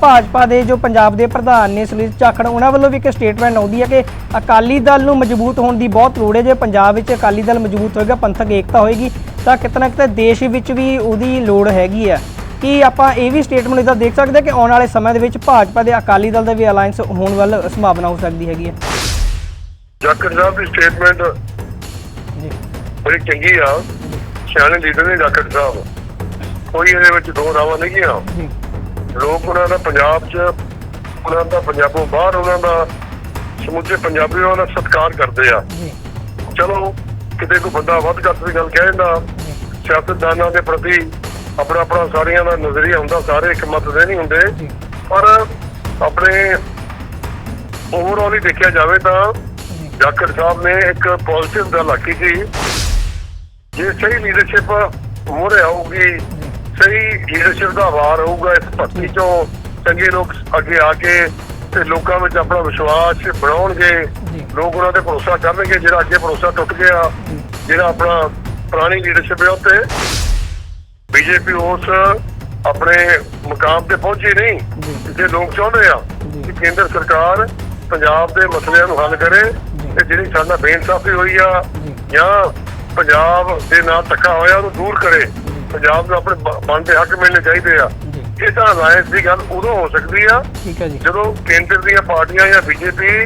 ਭਾਜਪਾ ਦੇ ਜੋ ਪੰਜਾਬ ਦੇ ਪ੍ਰਧਾਨ ਨੇ ਸੁਨੀਲ ਜਾਖੜ ਉਹਨਾਂ ਵੱਲੋਂ ਵੀ ਇੱਕ ਸਟੇਟਮੈਂਟ ਆਉਂਦੀ ਹੈ ਕਿ ਅਕਾਲੀ ਦਲ ਨੂੰ ਮਜ਼ਬੂਤ ਹੋਣ ਦੀ ਬਹੁਤ ਲੋੜ ਹੈ। ਜੇ ਪੰਜਾਬ ਵਿੱਚ ਅਕਾਲੀ ਦਲ ਮਜ਼ਬੂਤ ਹੋਏਗਾ ਪੰਥਕ ਏਕਤਾ ਹੋਏਗੀ ਤਾਂ ਕਿਤੇ ਨਾ ਕਿਤੇ ਦੇਸ਼ ਵਿੱਚ ਵੀ ਉਹਦੀ ਲੋੜ ਹੈਗੀ ਆ ਕੀ ਆਪਾਂ ਇਹ ਵੀ ਸਟੇਟਮੈਂਟ ਇਹਦਾ ਦੇਖ ਸਕਦੇ ਕਿ ਆਉਣ ਵਾਲੇ ਸਮੇਂ ਦੇ ਵਿੱਚ ਭਾਜਪਾ ਦੇ ਅਕਾਲੀ ਦਲ ਦਾ ਵੀ ਅਲਾਈਅੰਸ ਹੋਣ ਵੱਲ ਸੰਭਾਵਨਾ ਹੋ ਸਕਦੀ ਹੈਗੀ ਹੈ? ਜਾਖੜ ਸਾਹਿਬ ਦੀ ਸਟੇਟਮੈਂਟ ਜੀ। ਬੜੀ ਚੰਗੀ ਆ। ਸਿਆਣੇ ਲੀਡਰ ਨੇ ਜਾਖੜ ਸਾਹਿਬ। ਕੋਈ ਇਹਦੇ ਵਿੱਚ ਦੋ ਰਾਵਾਂ ਨਹੀਂ ਆ ਜੀ। ਲੋਕ ਉਹਨਾਂ ਦਾ ਪੰਜਾਬ 'ਚ ਉਹਨਾਂ ਦਾ ਪੰਜਾਬੋਂ ਬਾਹਰ ਉਹਨਾਂ ਦਾ ਸਮੁੱਚੇ ਪੰਜਾਬੀ ਉਹਨਾਂ ਦਾ ਸਤਿਕਾਰ ਕਰਦੇ ਆ। ਚਲੋ ਕਿਤੇ ਕੋਈ ਬੰਦਾ ਵੱਧ ਘੱਟ ਦੀ ਗੱਲ ਕਹਿ ਦਿੰਦਾ ਸਿਆਸਤਦਾਨਾਂ ਦੇ ਪ੍ਰਤੀ ਆਪਣਾ ਆਪਣਾ ਸਾਰਿਆਂ ਦਾ ਨਜ਼ਰੀਆ ਹੁੰਦਾ ਸਾਰੇ ਇੱਕ ਮਤ ਦੇ ਨਹੀਂ ਹੁੰਦੇ। ਪਰ ਆਪਣੇ ਓਵਰਆਲ ਹੀ ਦੇਖਿਆ ਜਾਵੇ ਤਾਂ ਜਾਖੜ ਸਾਹਿਬ ਨੇ ਇੱਕ ਪੋਜ਼ਿਟਿਵ ਗੱਲ ਆਖੀ ਸੀ। ਜੇ ਸਹੀ ਲੀਡਰਸ਼ਿਪ ਮੋਰੇ ਆਊਗੀ ਸਹੀ ਲੀਡਰਸ਼ਿਪ ਦਾ ਵਾਰ ਹੋਊਗਾ ਇਸ ਭਰਤੀ ਚੋਂ। ਚੰਗੇ ਲੋਕ ਅੱਗੇ ਆ ਕੇ ਤੇ ਲੋਕਾਂ ਵਿੱਚ ਆਪਣਾ ਵਿਸ਼ਵਾਸ ਬਣਾਉਣਗੇ। ਲੋਕ ਉਹਨਾਂ ਤੇ ਭਰੋਸਾ ਕਰਨਗੇ ਜਿਹੜਾ ਅੱਗੇ ਭਰੋਸਾ ਟੁੱਟ ਗਿਆ ਜਿਹੜਾ ਆਪਣਾ ਪੁਰਾਣੀ ਲੀਡਰਸ਼ਿਪ ਹੈ ਉੱਤੇ। ਬੀਜੇਪੀ ਉਸ ਆਪਣੇ ਮੁਕਾਮ ਤੇ ਪਹੁੰਚੀ ਨਹੀਂ ਜੀ। ਜਿੱਥੇ ਲੋਕ ਚਾਹੁੰਦੇ ਆ। ਕਿ ਕੇਂਦਰ ਸਰਕਾਰ ਪੰਜਾਬ ਦੇ ਮਸਲਿਆਂ ਨੂੰ ਹੱਲ ਕਰੇ ਤੇ ਜਿਹੜੀ ਸਾਡਾ ਬੇਇਨਸਾਫੀ ਹੋਈ ਆ ਜੀ। ਜਾਂ ਪੰਜਾਬ ਦੇ ਨਾਲ ਧੱਕਾ ਹੋਇਆ ਉਹਨੂੰ ਦੂਰ ਕਰੇ। ਪੰਜਾਬ ਨੂੰ ਆਪਣੇ ਬਣਦੇ ਹੱਕ ਮਿਲਣੇ ਚਾਹੀਦੇ ਆ। ਜੀ। ਇਹ ਤਾਂ ਅਲਾਇੰਸ ਦੀ ਗੱਲ ਉਦੋਂ ਹੋ ਸਕਦੀ ਆ ਠੀਕ ਹੈ ਜੀ। ਜਦੋਂ ਕੇਂਦਰ ਦੀਆਂ ਪਾਰਟੀਆਂ ਜਾਂ ਬੀਜੇਪੀ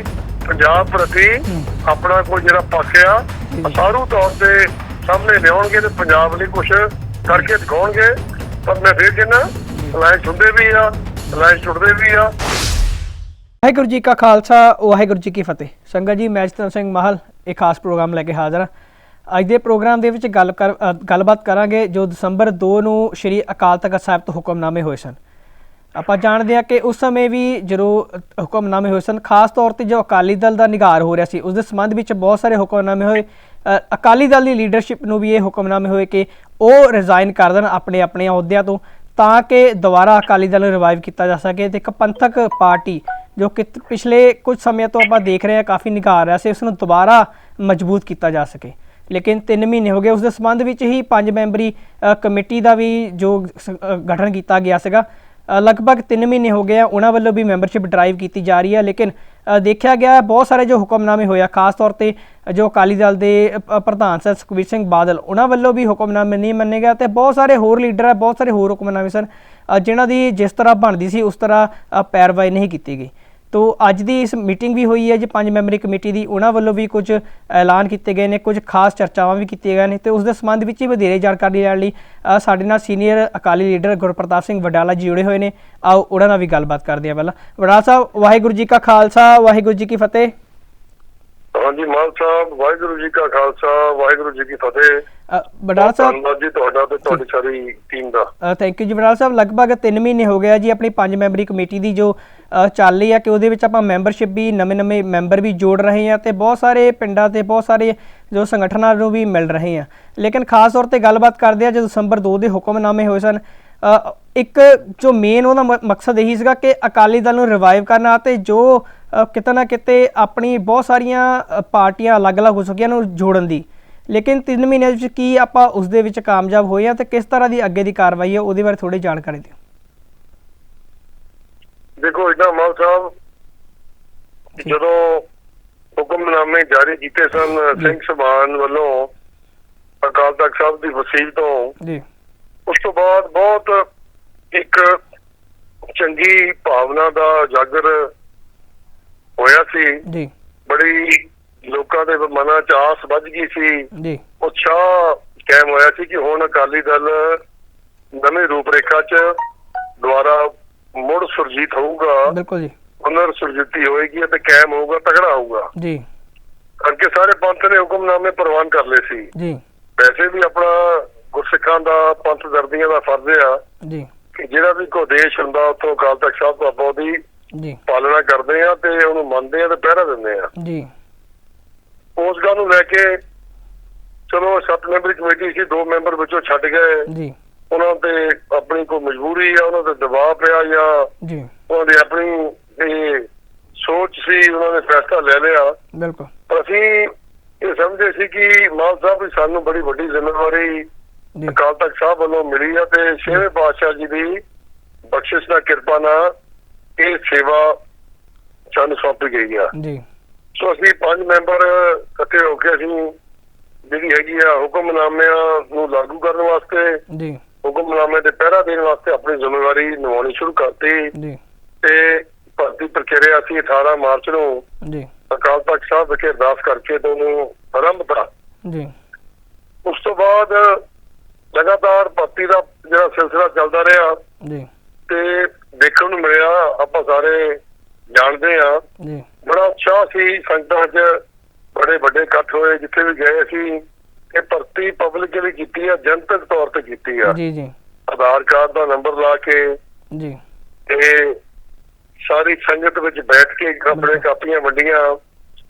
ਪੰਜਾਬ ਪ੍ਰਤੀ। ਆਪਣਾ ਕੋਈ ਜਿਹੜਾ ਪੱਖ ਆ। ਅਸਾਰੂ ਤੌਰ ਤੇ ਸਾਹਮਣੇ ਲਿਆਉਣਗੇ ਤੇ ਪੰਜਾਬ ਲਈ ਕੁਝ ਕਰਕੇ ਦਿਖਾਉਣਗੇ। ਪਰ ਮੈਂ ਫੇਰ ਕਹਿੰਦਾ ਅਲਾਇੰਸ ਹੁੰਦੇ ਵੀ ਆ ਅਲਾਇੰਸ ਟੁੱਟਦੇ ਵੀ ਆ। ਵਾਹਿਗੁਰੂ ਜੀ ਕਾ ਖਾਲਸਾ ਵਾਹਿਗੁਰੂ ਜੀ ਕੀ ਫਤਿਹ। ਸੰਗਤ ਜੀ ਮੈਂ ਜਤਨ ਸਿੰਘ ਮਾਹਲ ਇੱਕ ਖਾਸ ਪ੍ਰੋਗਰਾਮ ਲੈ ਕੇ ਹਾਜ਼ਰ ਹਾਂ। ਅੱਜ ਦੇ ਪ੍ਰੋਗਰਾਮ ਦੇ ਵਿੱਚ ਗੱਲ ਕਰ ਗੱਲਬਾਤ ਕਰਾਂਗੇ ਜੋ ਦਸੰਬਰ 2 ਨੂੰ ਸ਼੍ਰੀ ਅਕਾਲ ਤਖਤ ਸਾਹਿਬ ਤੋਂ ਹੁਕਮਨਾਮੇ ਹੋਏ ਸਨ। ਆਪਾਂ ਜਾਣਦੇ ਹਾਂ ਕਿ ਉਸ ਸਮੇਂ ਵੀ ਜਦੋਂ ਹੁਕਮਨਾਮੇ ਹੋਏ ਸਨ, ਖਾਸ ਤੌਰ ਤੇ ਜੋ ਅਕਾਲੀ ਦਲ ਦਾ ਨਿਗਾਰ ਹੋ ਰਿਹਾ ਸੀ, ਉਸ ਦੇ ਸੰਬੰਧ ਵਿੱਚ ਬਹੁਤ ਸਾਰੇ ਹੁਕਮਨਾਮੇ ਹੋਏ। ਅਕਾਲੀ ਦਲ ਦੀ ਲੀਡਰਸ਼ਿਪ ਨੂੰ ਵੀ ਇਹ ਹੁਕਮਨਾਮੇ ਹੋਏ ਕਿ ਉਹ ਰਿਜ਼ਾਈਨ ਕਰ ਦੇਣ ਆਪਣੇ ਆਪਣੇ ਅਹੁਦਿਆਂ ਤੋਂ, ਤਾਂ ਕਿ ਦੁਬਾਰਾ ਅਕਾਲੀ ਦਲ ਨੂੰ ਰਿਵਾਈਵ ਕੀਤਾ ਜਾ ਸਕੇ ਤੇ ਇੱਕ ਪੰਥਕ ਪਾਰਟੀ ਜੋ ਕਿ ਪਿਛਲੇ ਕੁਝ ਸਮੇਂ ਤੋਂ ਆਪਾਂ ਦੇਖ ਰਹੇ ਹਾਂ, ਕਾਫੀ ਨਿਗਾਰ ਰਿਹਾ ਸੀ ਉਸ ਨੂੰ ਦੁਬਾਰਾ ਮਜ਼ਬੂਤ ਕੀਤਾ ਜਾ ਸਕੇ। ਲੇਕਿਨ 3 ਮਹੀਨੇ ਹੋ ਗਏ, ਉਸ ਦੇ ਸੰਬੰਧ ਵਿੱਚ ਹੀ ਪੰਜ ਮੈਂਬਰੀ ਕਮੇਟੀ ਦਾ ਵੀ ਜੋ ਗਠਨ ਕੀਤਾ ਗਿਆ ਸੀਗਾ। ਲਗਭਗ 3 ਮਹੀਨੇ ਹੋ ਗਏ ਆ, ਉਹਨਾਂ ਵੱਲੋਂ ਵੀ ਮੈਂਬਰਸ਼ਿਪ ਡਰਾਈਵ ਕੀਤੀ ਜਾ ਰਹੀ ਹੈ, ਲੇਕਿਨ ਦੇਖਿਆ ਗਿਆ ਬਹੁਤ ਸਾਰੇ ਜੋ ਹੁਕਮਨਾਮੇ ਹੋਇਆ ਖਾਸ ਤੌਰ ਤੇ ਜੋ ਅਕਾਲੀ ਦਲ ਦੇ ਪ੍ਰਧਾਨ ਸਰ ਸੁਖਬੀਰ ਸਿੰਘ ਬਾਦਲ, ਉਹਨਾਂ ਵੱਲੋਂ ਵੀ ਹੁਕਮਨਾਮੇ ਨਹੀਂ ਮੰਨੇ ਗਏ ਤੇ ਬਹੁਤ ਸਾਰੇ ਹੋਰ ਲੀਡਰ ਆ, ਬਹੁਤ ਸਾਰੇ ਹੋਰ ਹੁਕਮਨਾਮੇ ਸਨ ਜਿਨ੍ਹਾਂ ਦੀ ਜਿਸ ਤਰ੍ਹਾਂ ਬਣਦੀ ਸੀ, ਉਸ ਤਰ੍ਹਾਂ ਪੈਰਵਾਈ ਨਹੀਂ ਕੀਤੀ ਗਈ। ਤੋ ਅੱਜ ਦੀ ਇਸ ਮੀਟਿੰਗ ਵੀ ਹੋਈ ਹੈ ਜੀ ਪੰਜ ਮੈਂਬਰੀ ਕਮੇਟੀ ਦੀ ਉਹਨਾਂ ਵੱਲੋਂ ਵੀ ਕੁਝ ਐਲਾਨ ਕੀਤੇ ਗਏ ਨੇ ਕੁਝ ਖਾਸ ਚਰਚਾਵਾਂ ਵੀ ਕੀਤੀਆਂ ਗਈਆਂ ਨੇ ਤੇ ਉਸ ਦੇ ਸੰਬੰਧ ਵਿੱਚ ਹੀ ਵਧੇਰੇ ਜਾਣਕਾਰੀ ਲੈਣ ਲਈ ਸਾਡੇ ਨਾਲ ਸੀਨੀਅਰ ਅਕਾਲੀ ਲੀਡਰ ਗੁਰਪ੍ਰਤਾਪ ਸਿੰਘ ਵਡਾਲਾ ਜੀ ਜੁੜੇ ਹੋਏ ਨੇ। ਆਓ ਉਹਨਾਂ ਨਾਲ ਵੀ ਗੱਲਬਾਤ ਕਰਦੇ ਹਾਂ ਪਹਿਲਾਂ। ਵਡਾਲਾ ਸਾਹਿਬ ਵਾਹਿਗੁਰੂ ਜੀ ਕਾ ਖਾਲਸਾ ਵਾਹਿਗੁਰੂ ਜੀ ਕੀ ਫਤਿਹ। ਹਾਂਜੀ ਮਾਨ ਸਾਹਿਬ ਵਾਹਿਗੁਰੂ ਜੀ ਕਾ ਖਾਲਸਾ ਵਾਹਿਗੁਰੂ ਜੀ ਕੀ ਫਤਿਹ। ਅ, ਵਡਾਲਾ ਸਾਹਿਬ ਧੰਨਵਾਦ ਜੀ ਤੁਹਾਡਾ ਤੇ ਤੁਹਾਡੀ ਸਾਰੀ ਟੀਮ ਦਾ। ਥੈਂਕ ਯੂ ਜੀ ਵਡਾਲਾ ਸਾਹਿਬ ਲਗਭਗ 3 ਮਹੀਨੇ ਹੋ ਗਏ ਆ ਜੀ ਆਪਣੀ ਪੰਜ ਮੈਂਬਰੀ ਕਮੇਟੀ ਦੀ ਜੋ ਚੱਲ ਰਹੀ ਆ ਕਿ ਉਹਦੇ ਵਿੱਚ ਆਪਾਂ ਮੈਂਬਰਸ਼ਿਪ ਵੀ ਨਵੇਂ-ਨਵੇਂ ਮੈਂਬਰ ਵੀ ਜੋੜ ਰਹੇ ਆ ਤੇ ਬਹੁਤ ਸਾਰੇ ਪਿੰਡਾਂ ਤੇ ਬਹੁਤ ਸਾਰੇ ਜੋ ਸੰਗਠਨਾਂ ਨੂੰ ਵੀ ਮਿਲ ਰਹੇ ਆ। ਲੇਕਿਨ ਖਾਸ ਤੌਰ ਤੇ ਗੱਲਬਾਤ ਕਰਦੇ ਆ ਜਦੋਂ ਦਸੰਬਰ 2 ਦੇ ਹੁਕਮਨਾਮੇ ਹੋਏ ਸਨ ਇੱਕ ਜੋ ਮੇਨ ਉਹਦਾ ਮਕਸਦ ਇਹੀ ਸੀਗਾ ਕਿ ਅਕਾਲੀ ਦਲ ਨੂੰ ਰਿਵਾਈਵ ਕਰਨਾ ਤੇ ਜੋ ਕਿਤੇ ਨਾ ਕਿਤੇ ਆਪਣੀ ਬਹੁਤ ਸਾਰੀਆਂ ਪਾਰਟੀਆਂ ਅਲੱਗ-ਅਲੱਗ ਹੋ ਸਕੀਆਂ ਨੂੰ ਜੋੜਨ ਦੀ। ਲੇਕਿਨ 3 ਮਹੀਨਿਆਂ ਵਿੱਚ ਕੀ ਆਪਾਂ ਉਸ ਦੇ ਵਿੱਚ ਕਾਮਯਾਬ ਹੋਏ ਆ ਤੇ ਕਿਸ ਤਰ੍ਹਾਂ ਦੀ ਅੱਗੇ ਦੀ ਕਾਰਵਾਈ ਹੈ ਉਹਦੇ ਬਾਰੇ ਥੋੜੀ ਜਾਣਕਾਰੀ ਦਿਓ। ਦੇਖੋ ਇਦਾਂ ਮਾਨ ਸਾਹਿਬ ਜਦੋਂ ਹੁਕਮਨਾਮੇ ਜਾਰੀ ਕੀਤੇ ਸਨ ਸਿੰਘ ਸਭਾਨ ਵੱਲੋਂ ਅਕਾਲ ਤਖਤ ਸਾਹਿਬ ਦੀ ਵਸੀਲ ਤੋਂ ਜੀ। ਉਸ ਤੋਂ ਬਾਅਦ ਬਹੁਤ ਇੱਕ ਚੰਗੀ ਭਾਵਨਾ ਦਾ ਜਾਗਰ ਹੋਇਆ ਸੀ। ਜੀ। ਬੜੀ ਲੋਕਾਂ ਦੇ ਮਨਾਂ 'ਚ ਆਸ ਵੱਜ ਗਈ ਸੀ। ਜੀ। ਉਤਸ਼ਾਹ ਕਾਇਮ ਹੋਇਆ ਸੀ ਕਿ ਹੁਣ ਅਕਾਲੀ ਦਲ ਨਵੇਂ ਰੂਪਰੇਖਾ 'ਚ ਦੁਆਰਾ ਮੁੜ ਸੁਰਜੀਤ ਹੋਊਗਾ ਬਿਲਕੁਲ ਜੀ। ਪੁਨਰ ਸੁਰਜੀਤੀ ਹੋਏਗੀ ਅਤੇ ਕਾਇਮ ਹੋਊਗਾ ਤਗੜਾ ਹੋਊਗਾ। ਜੀ। ਕਰਕੇ ਸਾਰੇ ਪੰਥ ਨੇ ਹੁਕਮਨਾਮੇ ਪ੍ਰਵਾਨ ਕਰ ਲਏ ਸੀ। ਜੀ। ਵੈਸੇ ਵੀ ਆਪਣਾ ਗੁਰਸਿੱਖਾਂ ਦਾ ਪੰਥ ਦਰਦੀਆਂ ਦਾ ਫਰਜ਼ ਆ। ਜੀ। ਕਿ ਜਿਹੜਾ ਵੀ ਕੋਈ ਦੇਸ਼ ਹੁੰਦਾ ਉੱਥੋਂ ਅਕਾਲ ਤਖਤ ਸਾਹਿਬ ਤੋਂ ਆਪਾਂ ਉਹਦੀ ਜੀ। ਪਾਲਣਾ ਕਰਦੇ ਆ ਤੇ ਉਹਨੂੰ ਮੰਨਦੇ ਆ ਤੇ ਪਹਿਰਾ ਦਿੰਦੇ ਆ। ਜੀ। ਉਸ ਗੱਲ ਨੂੰ ਲੈ ਕੇ ਚਲੋ ਸੱਤ ਮੈਂਬਰੀ ਕਮੇਟੀ ਸੀ ਦੋ ਮੈਂਬਰ ਵਿੱਚੋਂ ਛੱਡ ਗਏ। ਜੀ। ਉਹਨਾਂ ਤੇ ਆਪਣੀ ਕੋਈ ਮਜਬੂਰੀ ਆ ਉਹਨਾਂ ਤੇ ਦਬਾਅ ਪਿਆ ਜਾਂ ਜੀ। ਉਹਨਾਂ ਦੀ ਆਪਣੀ ਇਹ ਸੋਚ ਸੀ ਉਹਨਾਂ ਨੇ ਫੈਸਲਾ ਲੈ ਲਿਆ। ਬਿਲਕੁਲ। ਪਰ ਅਸੀਂ ਇਹ ਸਮਝਦੇ ਸੀ ਕਿ ਮਾਨ ਸਾਹਿਬ ਵੀ ਸਾਨੂੰ ਬੜੀ ਵੱਡੀ ਜ਼ਿੰਮੇਵਾਰੀ ਅਕਾਲ ਤਖਤ ਸਾਹਿਬ ਵੱਲੋਂ ਮਿਲੀ ਆ ਤੇ ਛੇਵੇਂ ਪਾਤਸ਼ਾਹ ਜੀ ਦੀ ਬਖਸ਼ਿਸ਼ ਨਾਲ ਕਿਰਪਾ ਨਾਲ ਇਹ ਸੇਵਾ ਸਾਨੂੰ ਸੌਂਪੀ ਗਈ ਆ। ਜੀ। ਸੋ ਅਸੀਂ ਪੰਜ ਮੈਂਬਰ ਇਕੱਠੇ ਹੋ ਕੇ ਅਸੀਂ ਜਿਹੜੀ ਹੈਗੀ ਆ ਹੁਕਮਨਾਮਿਆਂ ਨੂੰ ਲਾਗੂ ਕਰਨ ਵਾਸਤੇ ਜੀ। ਹੁਕਮਨਾਮੇ ਦੇ ਪਹਿਰਾ ਦੇਣ ਵਾਸਤੇ ਆਪਣੀ ਜ਼ਿੰਮੇਵਾਰੀ ਨਿਭਾਉਣੀ ਸ਼ੁਰੂ ਕਰਤੀ। ਜੀ। ਤੇ ਭਰਤੀ ਪ੍ਰਕਿਰਿਆ ਅਸੀਂ 18 ਮਾਰਚ ਨੂੰ ਜੀ। ਅਕਾਲ ਤਖਤ ਸਾਹਿਬ ਵਿਖੇ ਅਰਦਾਸ ਕਰਕੇ ਤੇ ਉਹਨੂੰ ਆਰੰਭਤਾ ਜੀ। ਉਸ ਤੋਂ ਬਾਅਦ ਲਗਾਤਾਰ ਭਰਤੀ ਦਾ ਜਿਹੜਾ ਸਿਲਸਿਲਾ ਚੱਲਦਾ ਰਿਹਾ ਜੀ। ਤੇ ਦੇਖਣ ਨੂੰ ਮਿਲਿਆ ਆਪਾਂ ਸਾਰੇ ਜਾਣਦੇ ਆ ਜੀ। ਬੜਾ ਉਤਸ਼ਾਹ ਸੀ ਸੰਗਤਾਂ 'ਚ ਬੜੇ ਵੱਡੇ ਇਕੱਠ ਹੋਏ ਜਿੱਥੇ ਵੀ ਗਏ ਸੀ ਇਹ ਭਰਤੀ ਪਬਲਿਕ ਵੀ ਕੀਤੀ ਆ ਜਨਤਕ ਤੌਰ ਤੇ ਕੀਤੀ ਆ। ਜੀ ਜੀ। ਆਧਾਰ ਕਾਰਡ ਦਾ ਨੰਬਰ ਲਾ ਕੇ ਜੀ। ਤੇ ਸਾਰੀ ਸੰਗਤ ਵਿੱਚ ਬੈਠ ਕੇ ਆਪਣੇ ਕਾਪੀਆਂ ਵੰਡੀਆਂ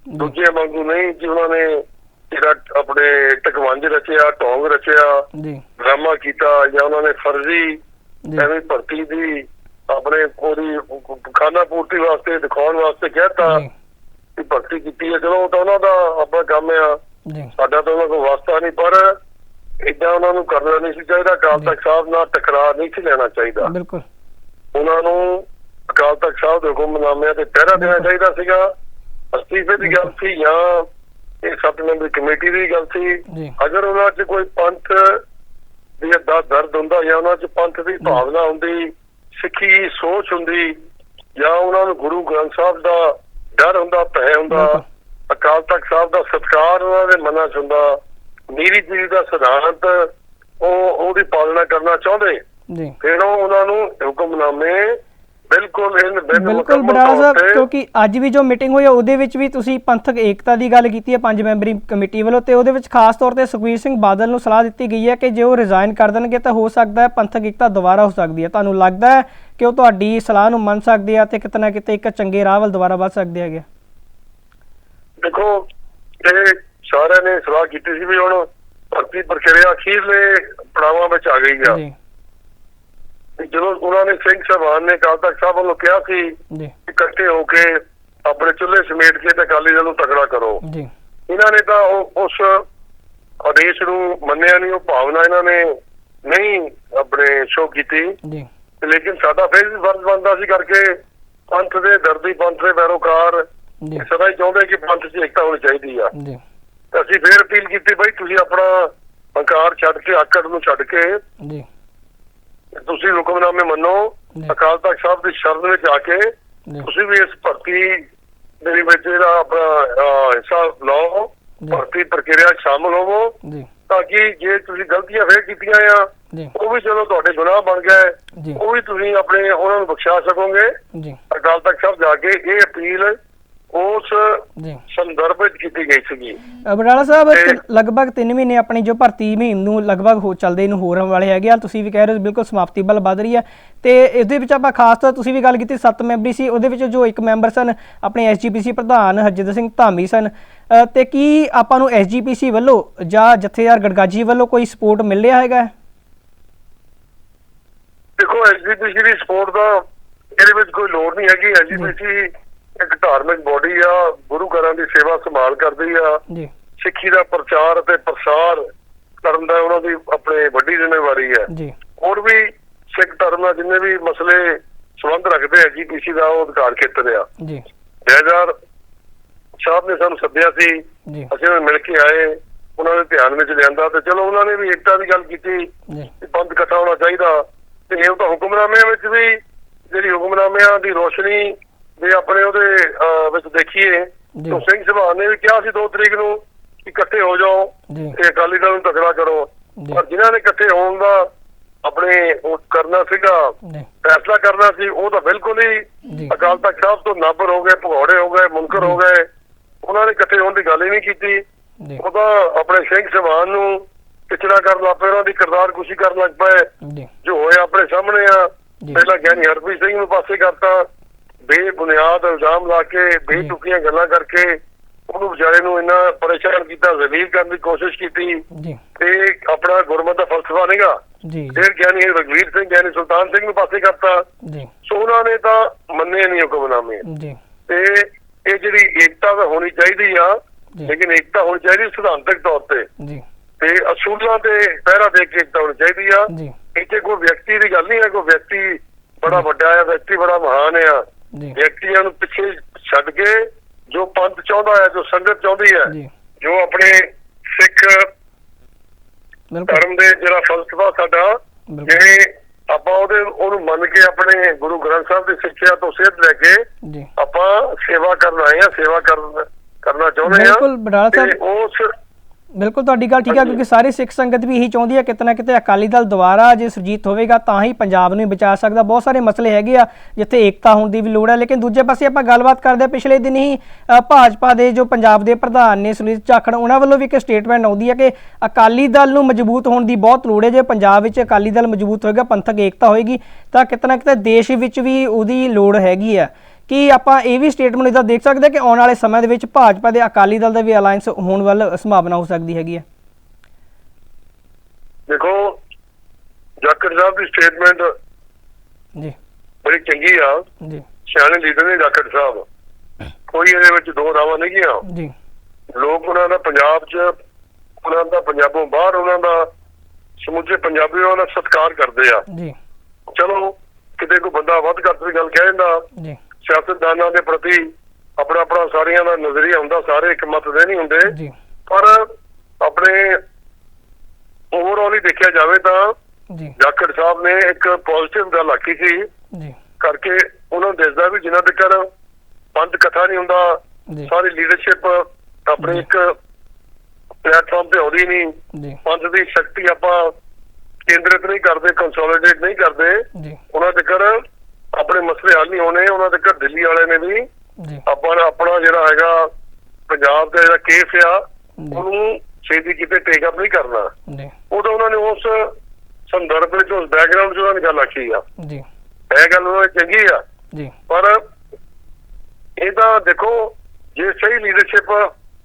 ਦੂਜੇ ਵਾਂਗੂ ਨਹੀਂ ਉਹਨਾਂ ਨੇ ਜਿਹੜਾ ਆਪਣੇ ਟਕਵੰਜ ਰਚਿਆ ਢੋਂਗ ਰਚਿਆ ਜੀ। ਡਰਾਮਾ ਕੀਤਾ ਜਾਂ ਉਹਨਾਂ ਨੇ ਫਰਜ਼ੀ ਐਵੇਂ ਭਰਤੀ ਦੀ ਆਪਣੇ ਉਹਦੀ ਖਾਨਾ ਪੂਰਤੀ ਵਾਸਤੇ ਦਿਖਾਉਣ ਵਾਸਤੇ ਕਹਿਤਾ ਕਿ ਭਰਤੀ ਕੀਤੀ ਹੈ ਚਲੋ ਉਹ ਤਾਂ ਉਹਨਾਂ ਦਾ ਆਪਣਾ ਕੰਮ ਆ ਜੀ। ਸਾਡਾ ਤਾਂ ਉਹਨਾਂ ਕੋਲ ਵਾਸਤਾ ਨਹੀਂ ਪਰ ਇਦਾਂ ਉਹਨਾਂ ਨੂੰ ਕਰਨਾ ਨਹੀਂ ਸੀ ਚਾਹੀਦਾ। ਅਕਾਲ ਤਖਤ ਸਾਹਿਬ ਨਾਲ ਟਕਰਾਅ ਨਹੀਂ ਸੀ ਲੈਣਾ ਚਾਹੀਦਾ। ਬਿਲਕੁਲ। ਉਹਨਾਂ ਨੂੰ ਅਕਾਲ ਤਖਤ ਸਾਹਿਬ ਦੇ ਹੁਕਮਨਾਮਿਆਂ ਤੇ ਪਹਿਰਾ ਦੇਣਾ। ਚਾਹੀਦਾ ਸੀਗਾ। ਅਸਤੀਫੇ ਦੀ ਗੱਲ ਸੀ ਜਾਂ ਇਹ ਸੱਤ ਮੈਂਬਰੀ ਕਮੇਟੀ ਦੀ ਗੱਲ ਸੀ। ਅਗਰ ਉਹਨਾਂ 'ਚ ਕੋਈ ਪੰਥ ਦੀ ਦਾ ਦਰਦ ਹੁੰਦਾ ਜਾਂ ਉਹਨਾਂ 'ਚ ਪੰਥ ਦੀ ਭਾਵਨਾ ਹੁੰਦੀ ਸਿੱਖੀ ਸੋਚ ਹੁੰਦੀ ਜਾਂ ਉਹਨਾਂ ਨੂੰ ਗੁਰੂ ਗ੍ਰੰਥ ਸਾਹਿਬ ਦਾ ਡਰ ਹੁੰਦਾ ਭੈ ਹੁੰਦਾ। ਅਕਾਲ ਤਖਤ ਸਾਹਿਬ ਦਾ ਸਤਿਕਾਰ ਉਹਨਾਂ ਦੇ ਮਨਾਂ 'ਚ ਹੁੰਦਾ। ਨੀਰੀ ਜੀ ਦਾ ਸਿਧਾਂਤ ਉਹ ਉਹਦੀ ਪਾਲਣਾ ਕਰਨਾ ਚਾਹੁੰਦੇ। ਜੀ। ਫਿਰ ਉਹ ਉਹਨਾਂ ਨੂੰ ਹੁਕਮਨਾਮੇ ਬਿਲਕੁਲ ਇਨ ਬਿਨ ਬਿਲਕੁਲ ਬਰਾੜ ਸਾਹਿਬ ਕਿਉਂਕਿ ਅੱਜ ਵੀ ਜੋ ਮੀਟਿੰਗ ਹੋਈ ਉਹਦੇ ਵਿੱਚ ਵੀ ਤੁਸੀਂ ਪੰਥਕ ਏਕਤਾ ਦੀ ਗੱਲ ਕੀਤੀ ਹੈ ਪੰਜ ਮੈਂਬਰੀ ਕਮੇਟੀ ਵੱਲੋਂ ਤੇ ਉਹਦੇ ਵਿੱਚ ਖਾਸ ਤੌਰ ਤੇ ਸੁਖਬੀਰ ਸਿੰਘ ਬਾਦਲ ਨੂੰ ਸਲਾਹ ਦਿੱਤੀ ਗਈ ਹੈ ਕਿ ਜੇ ਉਹ ਰਿਜ਼ਾਈਨ ਕਰ ਦੇਣਗੇ ਤਾਂ ਹੋ ਸਕਦਾ ਹੈ ਪੰਥਕ ਏਕਤਾ ਦੁਬਾਰਾ ਹੋ ਸਕਦੀ ਹੈ। ਤੁਹਾਨੂੰ ਲੱਗਦਾ ਹੈ ਕਿ ਉਹ ਤੁਹਾਡੀ ਸਲਾਹ ਨੂੰ ਮੰਨ ਸਕਦੇ ਆ ਤੇ ਕਿਤੇ ਨਾ ਕਿਤੇ ਇੱਕ ਚੰਗੇ ਰਾਹ ਵੱਲ ਦੁਬਾਰਾ ਵੱਧ ਸਕਦੇ ਹੈਗੇ ਦੇਖੋ ਇਹ ਸਾਰਿਆਂ ਨੇ ਸਲਾਹ ਕੀਤੀ ਸੀ ਵੀ ਹੁਣ ਭਰਤੀ ਪ੍ਰਕਿਰਿਆ ਅਖੀਰਲੇ ਪੜਾਵਾਂ ਵਿੱਚ ਆ ਗਈ ਆ। ਜੀ। ਜਦੋਂ ਉਹਨਾਂ ਨੇ ਸਿੰਘ ਸਾਹਿਬਾਨ ਨੇ ਅਕਾਲ ਤਖਤ ਸਾਹਿਬ ਵੱਲੋਂ ਕਿਹਾ ਸੀ ਜੀ। ਕਿ ਇਕੱਠੇ ਹੋ ਕੇ ਆਪਣੇ ਚੁੱਲ੍ਹੇ ਸਮੇਟ ਕੇ ਤੇ ਅਕਾਲੀ ਦਲ ਨੂੰ ਤਕੜਾ ਕਰੋ। ਜੀ। ਇਹਨਾਂ ਨੇ ਤਾਂ ਉਹ- ਉਸ ਆਦੇਸ਼ ਨੂੰ ਮੰਨਿਆ ਨਹੀਂ ਉਹ ਭਾਵਨਾ ਇਹਨਾਂ ਨੇ ਨਹੀਂ ਆਪਣੇ ਸ਼ੋਅ ਕੀਤੀ। ਜੀ। ਲੇਕਿਨ ਸਾਡਾ ਫਿਰ ਵੀ ਫਰਜ਼ ਬਣਦਾ ਸੀ ਕਰਕੇ ਪੰਥ ਦੇ ਦਰਦੀ ਪੰਥ ਦੇ ਪੈਰੋਕਾਰ ਜੀ। ਸਦਾ ਹੀ ਚਾਹੁੰਦੇ ਕਿ ਪੰਥ 'ਚ ਏਕਤਾ ਹੋਣੀ ਚਾਹੀਦੀ ਆ। ਜੀ। ਤੇ ਅਸੀਂ ਫੇਰ ਅਪੀਲ ਕੀਤੀ ਬਈ ਤੁਸੀਂ ਆਪਣਾ ਹੰਕਾਰ ਛੱਡ ਕੇ ਆਕੜ ਨੂੰ ਛੱਡ ਕੇ ਜੀ। ਤੁਸੀਂ ਹੁਕਮਨਾਮੇ ਮੰਨੋ। ਅਕਾਲ ਤਖਤ ਸਾਹਿਬ ਦੀ ਸ਼ਰਨ ਵਿੱਚ ਆ ਕੇ ਤੁਸੀਂ ਵੀ ਇਸ ਭਰਤੀ ਦੇ ਵਿੱਚ ਇਹਦਾ ਆਪਣਾ ਹਿੱਸਾ ਲਓ। ਭਰਤੀ ਪ੍ਰਕਿਰਿਆ ਸ਼ਾਮਲ ਹੋਵੋ। ਜੀ। ਤਾਂ ਕਿ ਜੇ ਤੁਸੀਂ ਗਲਤੀਆਂ ਫੇਰ ਕੀਤੀਆਂ ਆ ਉਹ ਵੀ ਚਲੋ ਤੁਹਾਡੇ ਗੁਨਾਹ ਬਣ ਗਏ। ਉਹ ਵੀ ਤੁਸੀਂ ਆਪਣੇ ਉਹਨਾਂ ਨੂੰ ਬਖਸ਼ਾ ਸਕੋਗੇ। ਜੀ। ਅਕਾਲ ਤਖਤ ਸਾਹਿਬ ਜਾ ਕੇ ਇਹ ਅਪੀਲ ਉਸ ਸੰਦਰਭ ਵਿੱਚ ਕੀਤੀ ਗਈ ਸੀਗੀ। ਅ, ਬਡਾਲਾ ਸਾਹਿਬ ਲਗਭਗ 3 ਮਹੀਨੇ ਆਪਣੀ ਜੋ ਭਰਤੀ ਮੁਹਿੰਮ ਨੂੰ ਲਗਭਗ ਹੋ ਚੱਲਦੇ ਨੂੰ ਹੋਰਨ ਵਾਲੇ ਹੈਗੇ ਆ। ਤੁਸੀਂ ਵੀ ਕਹਿ ਰਹੇ ਹੋ ਬਿਲਕੁਲ ਸਮਾਪਤੀ ਵੱਲ ਵੱਧ ਰਹੀ ਹੈ ਤੇ ਇਸ ਦੇ ਵਿੱਚ ਆਪਾਂ ਖਾਸ ਤੌਰ ਤੁਸੀਂ ਵੀ ਗੱਲ ਕੀਤੀ 7 ਮੈਂਬਰੀ ਸੀ। ਉਹਦੇ ਵਿੱਚ ਜੋ ਇੱਕ ਮੈਂਬਰ ਸਨ ਆਪਣੇ ਐਸਜੀਪੀਸੀ ਪ੍ਰਧਾਨ ਹਰਜਿੰਦਰ ਸਿੰਘ ਧਾਮੀ ਸਨ। ਤੇ ਕੀ ਆਪਾਂ ਨੂੰ ਐਸਜੀਪੀਸੀ ਵੱਲੋਂ ਜਾਂ ਜਥੇਦਾਰ ਗੜਗਾਜੀ ਵੱਲੋਂ ਕੋਈ ਸਪੋਰਟ ਮਿਲ ਰਿਹਾ ਹੈਗਾ? ਦੇਖੋ ਐਸਜੀਪੀਸੀ ਦੀ ਸਪੋਰਟ ਦਾ ਇਹਦੇ ਵਿੱਚ ਕੋਈ ਲੋੜ ਨਹੀਂ ਹੈਗੀ। ਐਸਜੀਪੀਸੀ ਇੱਕ ਧਾਰਮਿਕ ਬੋਡੀ ਆ ਗੁਰੂ ਘਰਾਂ ਦੀ ਸੇਵਾ ਸੰਭਾਲ ਕਰਦੀ ਆ। ਜੀ। ਸਿੱਖੀ ਦਾ ਪ੍ਰਚਾਰ ਅਤੇ ਪ੍ਰਸਾਰ ਕਰਨ ਦਾ ਉਹਨਾਂ ਦੀ ਆਪਣੇ ਵੱਡੀ ਜ਼ਿੰਮੇਵਾਰੀ ਹੈ ਜੀ। ਹੋਰ ਵੀ ਸਿੱਖ ਧਰਮ ਨਾਲ ਜਿੰਨੇ ਵੀ ਮਸਲੇ ਸੰਬੰਧ ਰੱਖਦੇ ਆ ਜੀਪੀਸੀ ਦਾ ਉਹ ਅਧਿਕਾਰ ਖੇਤਰ ਆ। ਜੀ। ਜੈਦਾਰ ਸਾਹਿਬ ਨੇ ਸਾਨੂੰ ਸੱਦਿਆ ਸੀ। ਅਸੀਂ ਉਹਨਾਂ ਮਿਲ ਕੇ ਆਏ ਉਹਨਾਂ ਦੇ ਧਿਆਨ ਵਿੱਚ ਲਿਆਂਦਾ ਤੇ ਚਲੋ ਉਹਨਾਂ ਨੇ ਵੀ ਏਕਤਾ ਦੀ ਗੱਲ ਕੀਤੀ ਪੰਥ ਇਕੱਠਾ ਹੋਣਾ ਚਾਹੀਦਾ। ਤੇ ਇਹ ਤਾਂ ਹੁਕਮਨਾਮਿਆਂ ਵਿੱਚ ਵੀ ਜਿਹੜੀ ਹੁਕਮਨਾਮਿਆਂ ਦੀ ਰੋਸ਼ਨੀ ਦੇ ਆਪਣੇ ਉਹਦੇ ਵਿੱਚ ਦੇਖੀਏ। ਜੀ। ਤਾਂ ਸਿੰਘ ਸਭਾਨ ਨੇ ਵੀ ਕਿਹਾ ਸੀ 2 ਤਰੀਕ ਨੂੰ ਇਕੱਠੇ ਹੋ ਜਾਓ। ਜੀ। ਤੇ ਅਕਾਲੀ ਦਲ ਨੂੰ ਤਕੜਾ ਕਰੋ। ਜੀ। ਪਰ ਜਿਨ੍ਹਾਂ ਨੇ ਇਕੱਠੇ ਹੋਣ ਦਾ ਆਪਣੇ ਉਹ ਕਰਨਾ ਸੀਗਾ ਜੀ। ਫੈਸਲਾ ਕਰਨਾ ਸੀ ਉਹ ਤਾਂ ਬਿਲਕੁਲ ਹੀ ਜੀ। ਅਕਾਲ ਤਖਤ ਸਾਹਿਬ ਤੋਂ ਨਾਬਰ ਹੋ ਗਏ ਭਗੌੜੇ ਹੋ ਗਏ ਮੁਨਕਰ ਹੋ ਗਏ। ਉਹਨਾਂ ਨੇ ਇਕੱਠੇ ਹੋਣ ਦੀ ਗੱਲ ਹੀ ਨਹੀਂ ਕੀਤੀ। ਜੀ। ਉਹ ਤਾਂ ਆਪਣੇ ਸਿੰਘ ਸਭਾਨ ਨੂੰ ਪਿਛੜਾ ਕਰਨ ਲੱਗ ਪਏ ਉਹਨਾਂ ਦੀ ਕਿਰਦਾਰ ਕੁਸ਼ੀ ਕਰਨ ਲੱਗ ਪਏ। ਜੀ। ਜੋ ਹੋਇਆ ਆਪਣੇ ਸਾਹਮਣੇ ਆ। ਜੀ। ਪਹਿਲਾਂ ਗਿਆਨੀ ਹਰਪ੍ਰੀਤ ਸਿੰਘ ਨੂੰ ਪਾਸੇ ਕਰਤਾ। ਬੇਬੁਨਿਆਦ ਇਲਜ਼ਾਮ ਲਾ ਕੇ ਬੇਤੁਕੀਆਂ ਗੱਲਾਂ ਕਰਕੇ ਉਹਨੂੰ ਵਿਚਾਰੇ ਨੂੰ ਇੰਨਾ ਪਰੇਸ਼ਾਨ ਕੀਤਾ ਜ਼ਲੀਲ ਕਰਨ ਦੀ ਕੋਸ਼ਿਸ਼ ਕੀਤੀ ਜੀ। ਤੇ ਆਪਣਾ ਗੁਰਮਤ ਦਾ ਫਲਸਫਾ ਨਹੀਂਗਾ ਜੀ। ਫਿਰ ਗਿਆਨੀ ਰਗਵੀਰ ਸਿੰਘ ਗਿਆਨੀ ਸੁਲਤਾਨ ਸਿੰਘ ਨੂੰ ਪਾਸੇ ਕਰਤਾ। ਜੀ। ਸੋ ਉਹਨਾਂ ਨੇ ਤਾਂ ਮੰਨੇ ਨਹੀਂ ਹੁਕਮਨਾਮੇ। ਜੀ। ਤੇ ਇਹ ਜਿਹੜੀ ਏਕਤਾ ਤਾਂ ਹੋਣੀ ਚਾਹੀਦੀ ਆ ਲੇਕਿਨ ਏਕਤਾ ਹੋਣੀ ਚਾਹੀਦੀ ਸਿਧਾਂਤਕ ਤੌਰ ਤੇ। ਜੀ। ਤੇ ਅਸੂਲਾਂ ਤੇ ਪਹਿਰਾ ਦੇ ਕੇ ਏਕਤਾ ਹੋਣੀ ਚਾਹੀਦੀ ਆ। ਜੀ। ਇੱਥੇ ਕੋਈ ਵਿਅਕਤੀ ਦੀ ਗੱਲ ਨਹੀਂ ਹੈ ਕੋਈ ਵਿਅਕਤੀ ਬੜਾ ਵੱਡਾ ਹੈ ਵਿਅਕਤੀ ਬੜਾ ਮਹਾਨ ਆ। ਜੀ। ਵਿਅਕਤੀਆਂ ਨੂੰ ਪਿੱਛੇ ਛੱਡ ਕੇ ਜੋ ਪੰਥ ਚਾਹੁੰਦਾ ਹੈ ਜੋ ਸੰਗਤ ਚਾਹੁੰਦੀ ਹੈ ਜੀ। ਆਪਣੇ ਸਿੱਖ ਧਰਮ ਦੇ ਜਿਹੜਾ ਫਲਸਫਾ ਸਾਡਾ ਜਿਹੜੇ ਆਪਾਂ ਉਹਦੇ ਉਹਨੂੰ ਮੰਨ ਕੇ ਆਪਣੇ ਗੁਰੂ ਗ੍ਰੰਥ ਸਾਹਿਬ ਦੀ ਸਿੱਖਿਆ ਤੋਂ ਸੇਧ ਲੈ ਕੇ ਆਪਾਂ ਸੇਵਾ ਕਰਨ ਆਏ ਆ ਸੇਵਾ ਕਰਨ ਕਰਨਾ ਚਾਹੁੰਦੇ ਆ ਬਿਲਕੁਲ ਬਡਾਲਾ ਸਾਹਿਬ। ਉਸ ਬਿਲਕੁਲ ਤੁਹਾਡੀ ਗੱਲ ਠੀਕ ਹੈ ਕਿਉਂਕਿ ਸਾਰੀ ਸਿੱਖ ਸੰਗਤ ਵੀ ਇਹੀ ਚਾਹੁੰਦੀ ਹੈ ਕਿਤੇ ਨਾ ਕਿਤੇ ਅਕਾਲੀ ਦਲ ਦੁਬਾਰਾ ਜੇ ਸੁਰਜੀਤ ਹੋਵੇਗਾ, ਤਾਂ ਹੀ ਪੰਜਾਬ ਨੂੰ ਹੀ ਬਚਾ ਸਕਦਾ। ਬਹੁਤ ਸਾਰੇ ਮਸਲੇ ਹੈਗੇ ਆ, ਜਿੱਥੇ ਏਕਤਾ ਹੋਣ ਦੀ ਵੀ ਲੋੜ ਹੈ ਲੇਕਿਨ ਦੂਜੇ ਪਾਸੇ ਆਪਾਂ ਗੱਲਬਾਤ ਕਰਦੇ ਹਾਂ, ਪਿਛਲੇ ਦਿਨ ਹੀ ਭਾਜਪਾ ਦੇ ਜੋ ਪੰਜਾਬ ਦੇ ਪ੍ਰਧਾਨ ਨੇ ਸੁਨੀਲ ਝਾਖੜ ਉਹਨਾਂ ਵੱਲੋਂ ਵੀ ਇੱਕ ਸਟੇਟਮੈਂਟ ਆਉਂਦੀ ਹੈ ਕਿ ਅਕਾਲੀ ਦਲ ਨੂੰ ਮਜ਼ਬੂਤ ਹੋਣ ਦੀ ਬਹੁਤ ਲੋੜ ਹੈ। ਜੇ ਪੰਜਾਬ ਵਿੱਚ ਅਕਾਲੀ ਦਲ ਮਜ਼ਬੂਤ ਹੋਏਗਾ, ਪੰਥਕ ਏਕਤਾ ਹੋਏਗੀ, ਤਾਂ ਕਿਤੇ ਨਾ ਕਿਤੇ ਦੇਸ਼ ਵਿੱਚ ਵੀ ਉਹਦੀ ਲੋੜ ਹੈਗੀ ਆ। ਕੀ ਆਪਾਂ ਇਹ ਵੀ ਸਟੇਟਮੈਂਟ ਇਹਦਾ ਦੇਖ ਸਕਦੇ ਕਿ ਆਉਣ ਵਾਲੇ ਸਮੇਂ ਦੇ ਵਿੱਚ ਭਾਜਪਾ ਦੇ ਅਕਾਲੀ ਦਲ ਦਾ ਵੀ ਅਲਾਈਅੰਸ ਹੋਣ ਵੱਲ ਸੰਭਾਵਨਾ ਹੋ ਸਕਦੀ ਹੈਗੀ ਹੈ? ਦੇਖੋ ਜਾਕਰ ਸਾਹਿਬ ਦੀ ਸਟੇਟਮੈਂਟ ਜੀ। ਬੜੀ ਚੰਗੀ ਆ। ਜੀ। ਸਿਆਣੇ ਲੀਡਰ ਨੇ ਜਾਕਰ ਸਾਹਿਬ। ਕੋਈ ਇਹਦੇ ਵਿੱਚ ਦੋ ਰਾਵਾਂ ਨਹੀਂ ਗਿਆ ਜੀ। ਲੋਕ ਉਹਨਾਂ ਦਾ ਪੰਜਾਬ 'ਚ ਉਹਨਾਂ ਦਾ ਪੰਜਾਬੋਂ ਬਾਹਰ ਉਹਨਾਂ ਦਾ ਸਮੁੱਚੇ ਪੰਜਾਬੀ ਉਹਨਾਂ ਦਾ ਸਤਿਕਾਰ ਕਰਦੇ ਆ। ਜੀ। ਚਲੋ ਕਿਤੇ ਕੋਈ ਬੰਦਾ ਵੱਧ ਘੱਟ ਦੀ ਗੱਲ ਕਹਿ ਦਿੰਦਾ। ਜੀ। ਸਿਆਸਤਦਾਨਾਂ ਦੇ ਪ੍ਰਤੀ ਆਪਣਾ ਆਪਣਾ ਸਾਰਿਆਂ ਦਾ ਨਜ਼ਰੀਆ ਹੁੰਦਾ ਸਾਰੇ ਇੱਕ ਮਤ ਦੇ ਨਹੀਂ ਹੁੰਦੇ। ਪਰ ਆਪਣੇ ਓਵਰਆਲ ਹੀ ਦੇਖਿਆ ਜਾਵੇ ਤਾਂ ਜੀ। ਜਾਖੜ ਸਾਹਿਬ ਨੇ ਇੱਕ ਪੋਜ਼ਿਟਿਵ ਗੱਲ ਆਖੀ ਸੀ। ਜੀ। ਕਰਕੇ ਉਹਨਾਂ ਨੂੰ ਦਿਸਦਾ ਵੀ ਜਿਨ੍ਹਾਂ ਤੱਕ ਪੰਥ ਇਕੱਠਾ ਨਹੀਂ ਹੁੰਦਾ ਸਾਰੀ ਲੀਡਰਸ਼ਿਪ ਆਪਣੀ ਇੱਕ ਪਲੇਟਫਾਰਮ ਤੇ ਆਉਂਦੀ ਨਹੀਂ। ਪੰਥ ਦੀ ਸ਼ਕਤੀ ਆਪਾਂ ਕੇਂਦਰਿਤ ਨਹੀਂ ਕਰਦੇ ਕੰਸੋਲੀਡੇਟ ਨਹੀਂ ਕਰਦੇ। ਜੀ। ਉਹਨਾਂ ਤੱਕ ਆਪਣੇ ਮਸਲੇ ਹੱਲ ਨਹੀਂ ਹੋਣੇ ਉਹਨਾਂ ਤੱਕ ਦਿੱਲੀ ਵਾਲੇ ਨੇ ਵੀ ਜੀ। ਆਪਾਂ ਆਪਣਾ ਜਿਹੜਾ ਹੈਗਾ ਪੰਜਾਬ ਦਾ ਜਿਹੜਾ ਕੇਸ ਆ ਉਹਨੂੰ ਛੇਤੀ ਕਿਤੇ ਟੇਕ ਅਪ ਨਹੀਂ ਕਰਨਾ। ਜੀ। ਉਦੋਂ ਉਹਨਾਂ ਨੇ ਉਸ ਸੰਦਰਭ ਵਿੱਚ ਉਸ ਬੈਕਗ੍ਰਾਉਂਡ 'ਚ ਉਹਨਾਂ ਨੇ ਗੱਲ ਆਖੀ ਆ। ਜੀ। ਇਹ ਗੱਲ ਉਹਨਾਂ ਦੀ ਚੰਗੀ ਆ। ਜੀ। ਪਰ ਇਹ ਤਾਂ ਦੇਖੋ ਜੇ ਸਹੀ ਲੀਡਰਸ਼ਿਪ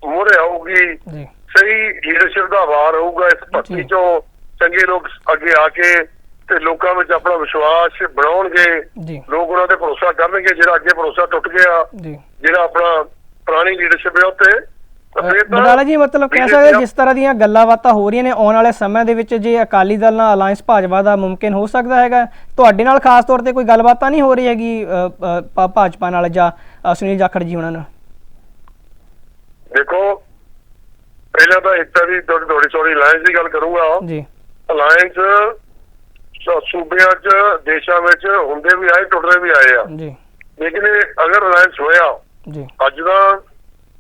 ਮੋਰੇ ਆਊਗੀ ਜੀ। ਸਹੀ ਲੀਡਰਸ਼ਿਪ ਦਾ ਵਾਰ ਹੋਊਗਾ ਇਸ। ਭੱਤੀ ਚੋਂ ਚੰਗੇ ਲੋਕ ਅੱਗੇ ਆ ਕੇ ਤੇ ਲੋਕਾਂ ਵਿੱਚ ਆਪਣਾ ਵਿਸ਼ਵਾਸ ਬਣਾਉਣਗੇ। ਜੀ। ਲੋਕ ਉਹਨਾਂ ਤੇ ਭਰੋਸਾ ਕਰਨਗੇ ਜਿਹੜਾ ਅੱਗੇ ਭਰੋਸਾ ਟੁੱਟ ਗਿਆ ਜੀ। ਜਿਹੜਾ ਆਪਣਾ ਪੁਰਾਣੀ ਲੀਡਰਸ਼ਿਪ ਹੈ ਉੱਤੇ ਬਡਾਲਾ ਜੀ ਮਤਲਬ ਕਹਿ ਸਕਦੇ ਜਿਸ ਤਰ੍ਹਾਂ ਦੀਆਂ ਗੱਲਾਂ ਬਾਤਾਂ ਹੋ ਰਹੀਆਂ ਨੇ ਆਉਣ ਵਾਲੇ ਸਮੇਂ ਦੇ ਵਿੱਚ ਜੇ ਅਕਾਲੀ ਦਲ ਨਾਲ ਅਲਾਈਅੰਸ ਭਾਜਪਾ ਦਾ ਮੁਮਕਿਨ ਹੋ ਸਕਦਾ ਹੈਗਾ। ਤੁਹਾਡੇ ਨਾਲ ਖਾਸ ਤੌਰ ਤੇ ਕੋਈ ਗੱਲਬਾਤ ਤਾਂ ਨਹੀਂ ਹੋ ਰਹੀ ਹੈਗੀ ਭਾਜਪਾ ਨਾਲ ਜਾਂ ਸੁਨੀਲ ਜਾਖੜ ਜੀ ਉਹਨਾਂ ਨਾਲ? ਦੇਖੋ ਪਹਿਲਾਂ ਤਾਂ ਇੱਕ ਤਾਂ ਦੀ ਥੋੜੀ ਥੋੜੀ ਸੌਰੀ ਅਲਾਇੰਸ ਦੀ ਗੱਲ ਕਰੂੰਗਾ। ਜੀ। ਅਲਾਇੰਸ ਸੂਬਿਆਂ 'ਚ ਦੇਸ਼ਾਂ ਵਿੱਚ ਹੁੰਦੇ ਵੀ ਆਏ ਟੁੱਟਦੇ ਵੀ ਆਏ ਆ। ਜੀ। ਲੇਕਿਨ ਇਹ ਅਗਰ ਅਲਾਇੰਸ ਹੋਇਆ ਜੀ। ਅੱਜ ਦਾ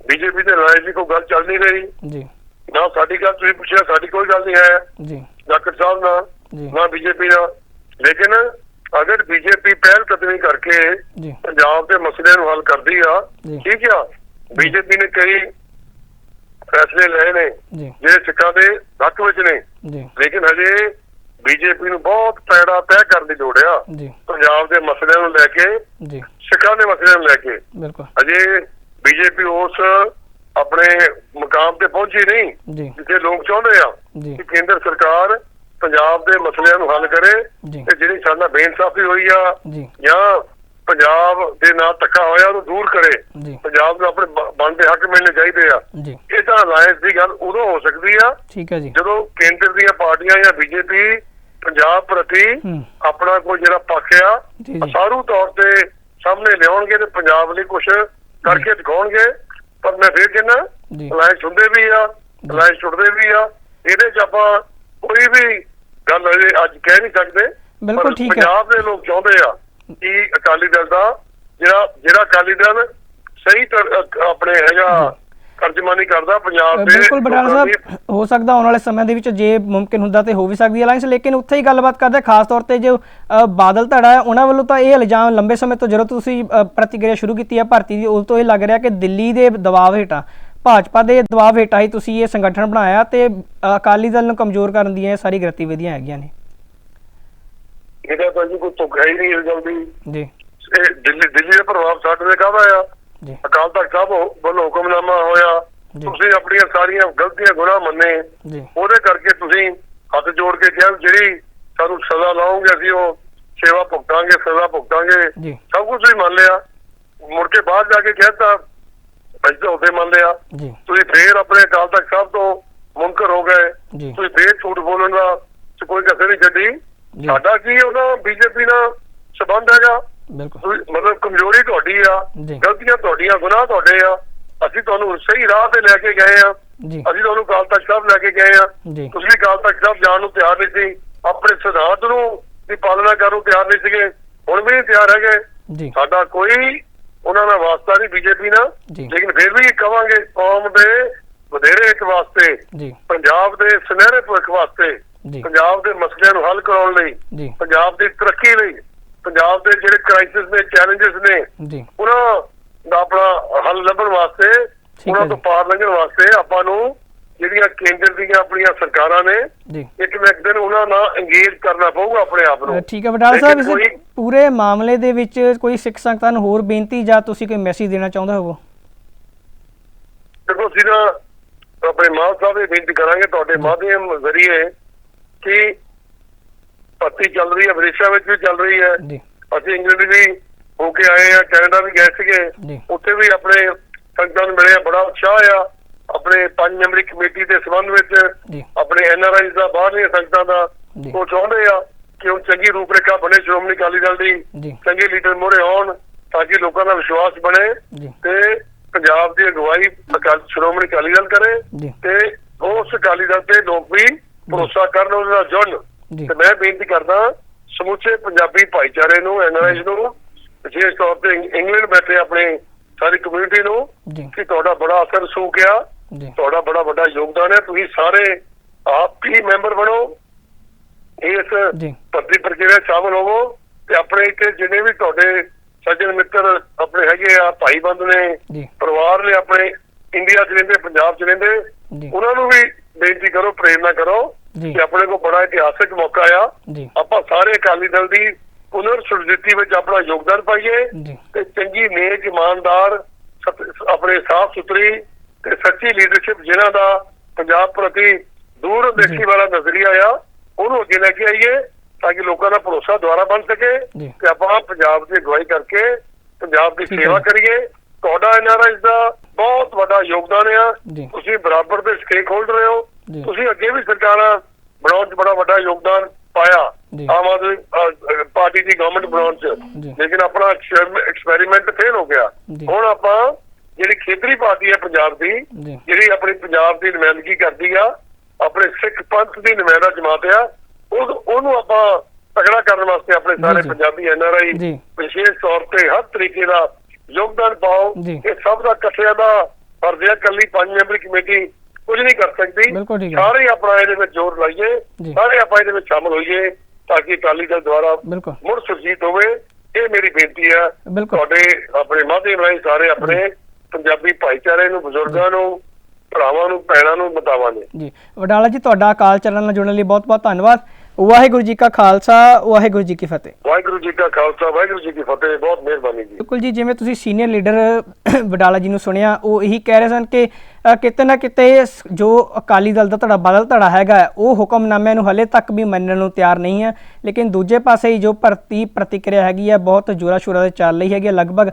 ਬੀਜੇਪੀ ਦੇ ਅਲਾਇੰਸ ਦੀ ਕੋਈ ਗੱਲ ਚੱਲ ਨਹੀਂ ਰਹੀ। ਜੀ। ਨਾ ਸਾਡੀ ਗੱਲ ਤੁਸੀਂ ਪੁੱਛਿਆ ਸਾਡੀ ਕੋਈ ਗੱਲ ਨਹੀਂ ਹੈ। ਜੀ। ਡਾਕਟਰ ਸਾਹਿਬ ਨਾਲ ਨਾ ਬੀਜੇਪੀ ਨਾਲ। ਲੇਕਿਨ ਅਗਰ ਬੀਜੇਪੀ ਪਹਿਲ ਕਦਮੀ ਕਰਕੇ ਪੰਜਾਬ ਦੇ ਮਸਲੇ ਨੂੰ ਹੱਲ ਕਰਦੀ ਆ। ਠੀਕ ਆ? ਬੀਜੇਪੀ ਨੇ ਕਈ ਫੈਸਲੇ ਲਏ ਨੇ ਜਿਹੜੇ ਸਿੱਖਾਂ ਦੇ ਹੱਕ ਵਿੱਚ ਨੇ। ਲੇਕਿਨ ਹਜੇ ਬੀਜੇਪੀ ਨੂੰ ਬਹੁਤ ਪੈੜਾ ਤੈਅ ਕਰਨ ਦੀ ਲੋੜ ਆ। ਪੰਜਾਬ ਦੇ ਮਸਲਿਆਂ ਨੂੰ ਲੈ ਕੇ ਜੀ। ਸਿੱਖਾਂ ਦੇ ਮਸਲਿਆਂ ਨੂੰ ਲੈ ਕੇ। ਬਿਲਕੁਲ। ਅਜੇ ਬੀਜੇਪੀ ਉਸ ਆਪਣੇ ਮੁਕਾਮ ਤੇ ਪਹੁੰਚੀ ਨਹੀਂ ਜਿੱਥੇ ਲੋਕ ਚਾਹੁੰਦੇ ਆ ਕਿ ਕੇਂਦਰ ਸਰਕਾਰ ਪੰਜਾਬ ਦੇ ਮਸਲਿਆਂ ਨੂੰ ਹੱਲ ਕਰੇ ਤੇ ਜਿਹੜੀ ਸਾਡਾ ਬੇਇਨਸਾਫੀ ਹੋਈ ਆ ਜੀ। ਪੰਜਾਬ ਦੇ ਨਾਲ ਧੱਕਾ ਹੋਇਆ ਉਹਨੂੰ ਦੂਰ ਕਰੇ ਪੰਜਾਬ ਨੂੰ ਆਪਣੇ ਬਣਦੇ ਹੱਕ ਮਿਲਣੇ ਚਾਹੀਦੇ ਆ। ਇਹ ਤਾਂ ਅਲਾਇੰਸ ਦੀ ਗੱਲ ਉਦੋਂ ਹੋ ਸਕਦੀ ਆ ਠੀਕ ਹੈ ਜੀ। ਜਦੋਂ ਕੇਂਦਰ ਦੀਆਂ ਪਾਰਟੀਆਂ ਜਾਂ ਬੀਜੇਪੀ ਪੰਜਾਬ ਪ੍ਰਤੀ ਆਪਣਾ ਕੋਈ ਜਿਹੜਾ ਪੱਖ ਆ ਸਾਰੂ ਤੌਰ ਤੇ ਸਾਹਮਣੇ ਲਿਆਉਣਗੇ ਤੇ ਪੰਜਾਬ ਲਈ ਕੁਝ ਕਰਕੇ ਦਿਖਾਉਣਗੇ। ਪਰ ਮੈਂ ਫੇਰ ਕਹਿੰਦਾ ਅਲਾਇੰਸ ਹੁੰਦੇ ਵੀ ਆ ਅਲਾਇੰਸ ਟੁੱਟਦੇ ਵੀ ਆ ਇਹਦੇ 'ਚ ਆਪਾਂ ਕੋਈ ਵੀ ਗੱਲ ਅੱਜ ਕਹਿ ਨਹੀਂ ਸਕਦੇ। ਬਿਲਕੁਲ ਪਰ ਠੀਕ ਹੈ। ਪੰਜਾਬ ਦੇ ਲੋਕ ਚਾਹੁੰਦੇ ਆ ਕਿ ਅਕਾਲੀ ਦਲ ਦਾ ਜਿਹੜਾ ਜਿਹੜਾ ਅਕਾਲੀ ਦਲ ਸਹੀ ਆਪਣੇ ਹੈਗਾ ਤਰਜਮਾਨੀ ਕਰਦਾ ਪੰਜਾਬ ਦੇ ਬਿਲਕੁਲ ਦੀ ਸਾਹਿਬ ਹੋ ਸਕਦਾ ਆਉਣ ਵਾਲੇ ਸਮੇਂ ਦੇ ਵਿੱਚ ਜੇ ਮੁਮਕਿਨ ਹੁੰਦਾ ਤੇ ਹੋ ਵੀ ਸਕਦੀ ਅਲਾਈਅੰਸ ਲੇਕਿਨ ਉੱਥੇ ਹੀ ਗੱਲਬਾਤ ਕਰਦੇ ਖਾਸ ਤੌਰ ਤੇ ਜੋ ਬਾਦਲ ਧੜਾ ਹੈ ਉਹਨਾਂ ਵੱਲੋਂ ਤਾਂ ਇਹ ਇਲਜ਼ਾਮ ਲੰਬੇ ਸਮੇਂ ਤੋਂ ਜਦੋਂ ਤੁਸੀਂ ਪ੍ਰਤੀਕਿਰਿਆ ਸ਼ੁਰੂ ਕੀਤੀ ਹੈ ਭਰਤੀ ਦੀ ਉਦੋਂ ਤੋਂ ਇਹ ਲੱਗ ਰਿਹਾ ਕਿ ਦਿੱਲੀ ਦੇ ਦਬਾਅ ਹੇਠਾਂ ਭਾਜਪਾ ਦੇ ਦਬਾਅ ਹੇਠਾਂ ਹੀ ਤੁਸੀਂ ਇਹ ਸੰਗਠਨ ਬਣਾਇਆ ਤੇ ਅਕਾਲੀ ਦਲ ਨੂੰ ਕਮਜ਼ੋਰ ਕਰਨ ਦੀਆਂ ਇਹ ਸਾਰੀ ਗਤੀਵਿਧੀਆਂ ਹੈਗੀਆਂ ਨੇ। ਇਹਦਾ ਤਾਂ ਜੀ ਕੋਈ ਤੁਕ ਹੈ ਨਹੀਂ ਇਸ ਗੱਲ ਦੀ ਜੀ। ਇਹ ਦਿੱਲੀ ਦਿੱਲੀ ਦਾ ਪ੍ਰਭਾਵ ਸਾਡੇ ਤੇ ਕਾਹਦਾ ਆ? ਜੀ। ਅਕਾਲ ਤਖਤ ਸਾਹਿਬ ਵੱਲੋਂ ਹੁਕਮਨਾਮਾ ਹੋਇਆ। ਤੁਸੀਂ ਆਪਣੀਆਂ ਸਾਰੀਆਂ ਗਲਤੀਆਂ ਗੁਨਾਹ ਮੰਨੇ। ਉਹਦੇ ਕਰਕੇ ਤੁਸੀਂ ਹੱਥ ਜੋੜ ਕੇ ਕਿਹਾ ਜਿਹੜੀ ਸਾਨੂੰ ਸਜ਼ਾ ਲਾਓਗੇ ਅਸੀਂ ਉਹ ਸੇਵਾ ਭੁਗਤਾਂਗੇ ਸਜ਼ਾ ਭੁਗਤਾਂਗੇ। ਸਭ ਕੁਝ ਤੁਸੀਂ ਮੰਨ ਲਿਆ। ਮੁੜ ਕੇ ਬਾਅਦ ਜਾ ਕੇ ਕਹਿਤਾ ਅਸੀਂ ਤਾਂ ਉਹਦੇ ਮੰਨ ਲਿਆ। ਤੁਸੀਂ ਫੇਰ ਆਪਣੇ ਅਕਾਲ ਤਖਤ ਸਾਹਿਬ ਤੋਂ ਮੁਨਕਰ ਹੋ ਗਏ। ਤੁਸੀਂ ਫੇਰ ਝੂਠ ਬੋਲਣ ਦਾ ਕੋਈ ਕਸਰ ਨਹੀਂ ਛੱਡੀ। ਸਾਡਾ ਕੀ ਉਹਨਾਂ ਬੀਜੇਪੀ ਨਾਲ ਸਬੰਧ ਹੈਗਾ। ਬਿਲਕੁਲ। ਮਤਲਬ ਕਮਜ਼ੋਰੀ ਤੁਹਾਡੀ ਆ ਜੀ। ਗਲਤੀਆਂ ਤੁਹਾਡੀਆਂ ਗੁਨਾਹ ਤੁਹਾਡੇ ਆ ਅਸੀਂ ਤੁਹਾਨੂੰ ਸਹੀ ਰਾਹ ਤੇ ਲੈ ਕੇ ਗਏ ਆ। ਜੀ। ਅਸੀਂ ਤੁਹਾਨੂੰ ਕਾਲ ਤੱਕ ਸਾਹਿਬ ਲੈ ਕੇ ਗਏ ਆ। ਜੀ। ਤੁਸੀਂ ਕਾਲ ਤੱਕ ਸਾਹਿਬ ਜਾਣ ਨੂੰ ਤਿਆਰ ਨਹੀਂ ਸੀ ਆਪਣੇ ਸਿਧਾਂਤ ਨੂੰ ਦੀ ਪਾਲਣਾ ਕਰਨ ਨੂੰ ਤਿਆਰ ਨਹੀਂ ਸੀਗੇ ਹੁਣ ਵੀ ਨਹੀਂ ਤਿਆਰ ਹੈਗੇ। ਜੀ। ਸਾਡਾ ਕੋਈ ਉਹਨਾਂ ਨਾਲ ਵਾਸਤਾ ਨਹੀਂ ਬੀਜੇਪੀ ਨਾਲ। ਜੀ। ਲੇਕਿਨ ਫਿਰ ਵੀ ਕਵਾਂਗੇ ਕੌਮ ਦੇ ਵਧੇਰੇ ਇੱਕ ਵਾਸਤੇ ਜੀ। ਪੰਜਾਬ ਦੇ ਸੁਨਹਿਰੇ ਭਵਿੱਖ ਵਾਸਤੇ ਜੀ। ਪੰਜਾਬ ਦੇ ਮਸਲਿਆਂ ਨੂੰ ਹੱਲ ਕਰਾਉਣ ਲਈ ਜੀ। ਪੰਜਾਬ ਦੀ ਤਰੱਕੀ ਲਈ। ਪੰਜਾਬ ਦੇ ਜਿਹੜੇ ਕ੍ਰਾਈਸਿਸ ਨੇ ਚੈਲੰਜਸ ਨੇ ਜੀ। ਉਹਨਾਂ ਦਾ ਆਪਣਾ ਹੱਲ ਲੱਭਣ ਵਾਸਤੇ ਹੈ ਉਹਨਾਂ ਤੋਂ। ਪਾਰ ਲੰਘਣ ਵਾਸਤੇ ਆਪਾਂ ਨੂੰ ਜਿਹੜੀਆਂ ਕੇਂਦਰ ਦੀਆਂ ਆਪਣੀਆਂ ਸਰਕਾਰਾਂ ਨੇ ਇੱਕ ਨਾ ਇੱਕ ਦਿਨ ਉਹਨਾਂ ਨਾਲ ਇੰਗੇਜ ਕਰਨਾ ਪਊਗਾ ਆਪਣੇ ਆਪ ਨੂੰ। ਠੀਕ ਹੈ ਵਡਾਲ ਸਾਹਿਬ ਇਸ ਪੂਰੇ ਮਾਮਲੇ ਦੇ ਵਿੱਚ ਕੋਈ ਸਿੱਖ ਸੰਗਤਾਂ ਨੂੰ ਹੋਰ ਬੇਨਤੀ ਜਾਂ ਤੁਸੀਂ ਕੋਈ ਮੈਸੇਜ ਦੇਣਾ ਚਾਹੁੰਦੇ ਹੋਵੋ? ਦੇਖੋ ਨਾ ਆਪਣੇ ਮਾਨ ਸਾਹਿਬ ਇਹ ਬੇਨਤੀ ਕਰਾਂਗੇ ਤੁਹਾਡੇ ਮਾਧਿਅਮ ਜ਼ਰੀਏ ਕਿ ਭਰਤੀ ਚੱਲ ਰਹੀ ਹੈ ਵਿਦੇਸ਼ਾਂ ਵਿੱਚ ਵੀ ਚੱਲ ਰਹੀ ਹੈ। ਜੀ। ਅਸੀਂ ਇੰਗਲੈਂਡ ਵੀ ਹੋ ਕੇ ਆਏ ਆ ਕੈਨੇਡਾ ਵੀ ਗਏ ਸੀਗੇ। ਉੱਥੇ ਵੀ ਆਪਣੇ ਸੰਗਤਾਂ ਨੂੰ ਮਿਲੇ ਆ, ਬੜਾ ਉਤਸ਼ਾਹ ਆ ਆਪਣੇ ਪੰਜ ਮੈਂਬਰੀ ਕਮੇਟੀ ਦੇ ਸੰਬੰਧ ਵਿੱਚ ਆਪਣੇ ਐਨਆਰਆਈਜ਼ ਦਾ ਬਾਹਰਲੀਆਂ ਸੰਗਤਾਂ ਦਾ। ਉਹ ਚਾਹੁੰਦੇ ਆ ਕਿ ਉਹ ਚੰਗੀ ਰੂਪਰੇਖਾ ਬਣੇ ਸ਼੍ਰੋਮਣੀ ਅਕਾਲੀ ਦਲ ਦੀ। ਚੰਗੇ ਲੀਡਰ ਮੋਰੇ ਆਉਣ ਤਾਂ ਕਿ ਲੋਕਾਂ ਦਾ ਵਿਸ਼ਵਾਸ ਬਣੇ ਤੇ ਪੰਜਾਬ ਦੀ ਅਗਵਾਈ ਸ਼੍ਰੋਮਣੀ ਅਕਾਲੀ ਦਲ ਕਰੇ ਤੇ ਉਸ ਅਕਾਲੀ ਦਲ ਤੇ ਲੋਕ ਵੀ ਭਰੋਸਾ ਕਰਨ ਉਹਦੇ ਜੁੜਨ। ਤੇ ਮੈਂ ਬੇਨਤੀ ਕਰਦਾ ਸਮੁੱਚੇ ਪੰਜਾਬੀ ਭਾਈਚਾਰੇ ਨੂੰ ਐਨਆਰਆਈਜ਼ ਨੂੰ ਵਿਸ਼ੇਸ਼ ਤੌਰ ਤੇ ਇੰਗ- ਇੰਗਲੈਂਡ ਬੈਠੇ ਆਪਣੇ ਸਾਰੀ ਕਮਿਊਨਿਟੀ ਨੂੰ ਕਿ ਤੁਹਾਡਾ ਬੜਾ ਅਸਰ ਸੂਕਿਆ ਤੁਹਾਡਾ ਬੜਾ ਵੱਡਾ ਯੋਗਦਾਨ ਹੈ ਤੁਸੀਂ ਸਾਰੇ ਆਪ ਹੀ ਮੈਂਬਰ ਬਣੋ ਇਸ ਭਰਤੀ ਪ੍ਰਕਿਰਿਆ ਸ਼ਾਮਲ ਹੋਵੋ ਤੇ ਆਪਣੇ ਇੱਥੇ ਜਿੰਨੇ ਵੀ ਤੁਹਾਡੇ ਸੱਜਣ ਮਿੱਤਰ ਆਪਣੇ ਹੈਗੇ ਆ ਭਾਈ ਬੰਦ ਨੇ ਪਰਿਵਾਰ ਨੇ ਆਪਣੇ ਇੰਡੀਆ 'ਚ ਰਹਿੰਦੇ ਪੰਜਾਬ 'ਚ ਰਹਿੰਦੇ ਉਹਨਾਂ ਨੂੰ ਵੀ ਬੇਨਤੀ ਕਰੋ ਪ੍ਰੇਰਨਾ ਕਰੋ ਜੀ ਆਪਣੇ ਕੋਲ ਬੜਾ ਇਤਿਹਾਸਕ ਮੌਕਾ ਆ ਜੀ ਆਪਾਂ ਸਾਰੇ ਅਕਾਲੀ ਦਲ ਦੀ ਪੁਨਰ ਸੁਰਜੀਤੀ ਵਿੱਚ ਆਪਣਾ ਯੋਗਦਾਨ ਪਾਈਏ ਤੇ ਚੰਗੀ ਨੇਕ ਇਮਾਨਦਾਰ ਆਪਣੇ ਸਾਫ਼ ਸੁਥਰੀ ਤੇ ਸੱਚੀ ਲੀਡਰਸ਼ਿਪ ਜਿਨ੍ਹਾਂ ਦਾ ਪੰਜਾਬ ਪ੍ਰਤੀ ਦੂਰ ਦੇਖੀ ਵਾਲਾ ਨਜ਼ਰੀਆ ਆ ਉਹਨੂੰ ਅੱਗੇ ਲੈ ਕੇ ਆਈਏ ਤਾਂ ਕਿ ਲੋਕਾਂ ਦਾ ਭਰੋਸਾ ਦੁਆਰਾ ਬਣ ਸਕੇ। ਤੇ ਆਪਾਂ ਪੰਜਾਬ ਦੀ ਅਗਵਾਈ ਕਰਕੇ ਪੰਜਾਬ ਦੀ ਸੇਵਾ। ਕਰੀਏ ਤੁਹਾਡਾ ਐਨਆਰਆਈ ਦਾ ਬਹੁਤ ਵੱਡਾ ਯੋਗਦਾਨ ਆ। ਤੁਸੀਂ ਬਰਾਬਰ ਦੇ ਸਟੇਕ ਹੋਲਡਰ ਹੋ। ਤੁਸੀਂ ਅੱਗੇ ਵੀ ਸਰਕਾਰਾਂ ਬਣਾਉਣ 'ਚ ਬੜਾ ਵੱਡਾ ਯੋਗਦਾਨ ਪਾਇਆ। ਆਮ ਆਦਮੀ ਪਾਰਟੀ ਦੀ ਗਵਰਨਮੈਂਟ ਬਣਾਉਣ 'ਚ। ਲੇਕਿਨ ਆਪਣਾ ਐਕਸਪੈਰੀਮੈਂਟ ਫੇਲ ਹੋ ਗਿਆ। ਹੁਣ ਆਪਾਂ ਜਿਹੜੀ ਖੇਤਰੀ ਪਾਰਟੀ ਹੈ ਪੰਜਾਬ ਦੀ ਜਿਹੜੀ ਆਪਣੀ ਪੰਜਾਬ ਦੀ ਨੁਮਾਇੰਦਗੀ ਕਰਦੀ ਆ ਆਪਣੇ ਸਿੱਖ ਪੰਥ ਦੀ ਨੁਮਾਇੰਦਾ ਜਮਾਤ ਆ ਉਹ ਉਹਨੂੰ ਆਪਾਂ ਤਗੜਾ ਕਰਨ ਵਾਸਤੇ ਆਪਣੇ ਸਾਰੇ। ਪੰਜਾਬੀ ਐਨਆਰਆਈ ਜੀ। ਵਿਸ਼ੇਸ਼ ਤੌਰ ਤੇ ਹਰ ਤਰੀਕੇ ਦਾ ਯੋਗਦਾਨ ਪਾਓ। ਇਹ ਸਭ ਦਾ ਇਕੱਠਿਆਂ ਦਾ ਫਰਜ਼ ਹੈ ਕੱਲੀ ਪੰਜ ਮੈਂਬਰੀ ਕਮੇਟੀ ਕੁਝ ਨਹੀਂ ਕਰ ਸਕਦੀ। ਸਾਰੇ ਆਪਣਾ ਇਹਦੇ ਵਿੱਚ ਜ਼ੋਰ ਲਾਈਏ। ਸਾਰੇ ਆਪਾਂ ਇਹਦੇ ਵਿੱਚ ਸ਼ਾਮਲ ਹੋਈਏ ਤਾਂ ਕਿ ਅਕਾਲੀ ਦਲ ਦੁਆਰਾ ਮੁੜ ਸੁਰਜੀਤ ਹੋਵੇ। ਇਹ ਮੇਰੀ ਬੇਨਤੀ ਹੈ। ਬਿਲਕੁਲ। ਤੁਹਾਡੇ ਆਪਣੇ ਮਾਧਿਅਮ ਰਾਹੀਂ ਸਾਰੇ ਆਪਣੇ ਪੰਜਾਬੀ ਭਾਈਚਾਰੇ ਨੂੰ ਬਜ਼ੁਰਗਾਂ ਨੂੰ ਭਰਾਵਾਂ ਨੂੰ ਭੈਣਾਂ ਨੂੰ ਬਤਾਵਾਂ ਨੇ। ਜੀ। ਵਡਾਲਾ ਜੀ ਤੁਹਾਡਾ ਕਾਲ ਚੱਲਣ ਨਾਲ ਜੁੜਨ ਲਈ ਬਹੁਤ ਬਹੁਤ ਧੰਨਵਾਦ। ਵਾਹਿਗੁਰੂ ਜੀ ਕਾ ਖਾਲਸਾ ਵਾਹਿਗੁਰੂ ਜੀ ਕੀ ਫਤਿਹ। ਵਾਹਿਗੁਰੂ ਜੀ ਕਾ ਖਾਲਸਾ ਵਾਹਿਗੁਰੂ ਜੀ ਕੀ ਫਤਿਹ ਬਹੁਤ ਮਿਹਰਬਾਨੀ ਜੀ। ਬਿਲਕੁਲ ਜੀ ਜਿਵੇਂ ਤੁਸੀਂ ਸੀਨੀਅਰ ਲੀਡਰ ਵਡਾਲਾ ਜੀ ਨੂੰ ਸੁਣਿਆ ਉਹ ਇਹੀ ਕਹਿ ਰਹੇ ਸਨ ਕਿ ਕਿਤੇ ਨਾ ਕਿਤੇ ਜੋ ਅਕਾਲੀ ਦਲ ਦਾ ਧੜਾ ਬਦਲ ਧੜਾ ਹੈਗਾ ਉਹ ਹੁਕਮਨਾਮਿਆਂ ਨੂੰ ਹਲੇ ਤੱਕ ਵੀ ਮੰਨਣ ਨੂੰ ਤਿਆਰ ਨਹੀਂ ਹੈ। ਲੇਕਿਨ ਦੂਜੇ ਪਾਸੇ ਹੀ ਜੋ ਭਰਤੀ ਪ੍ਰਤੀਕਿਰਿਆ ਹੈਗੀ ਹੈ ਬਹੁਤ ਜੋਰਾ ਸ਼ੋਰਾ ਦੇ ਚੱਲ ਰਹੀ ਹੈਗੀ ਲਗਭਗ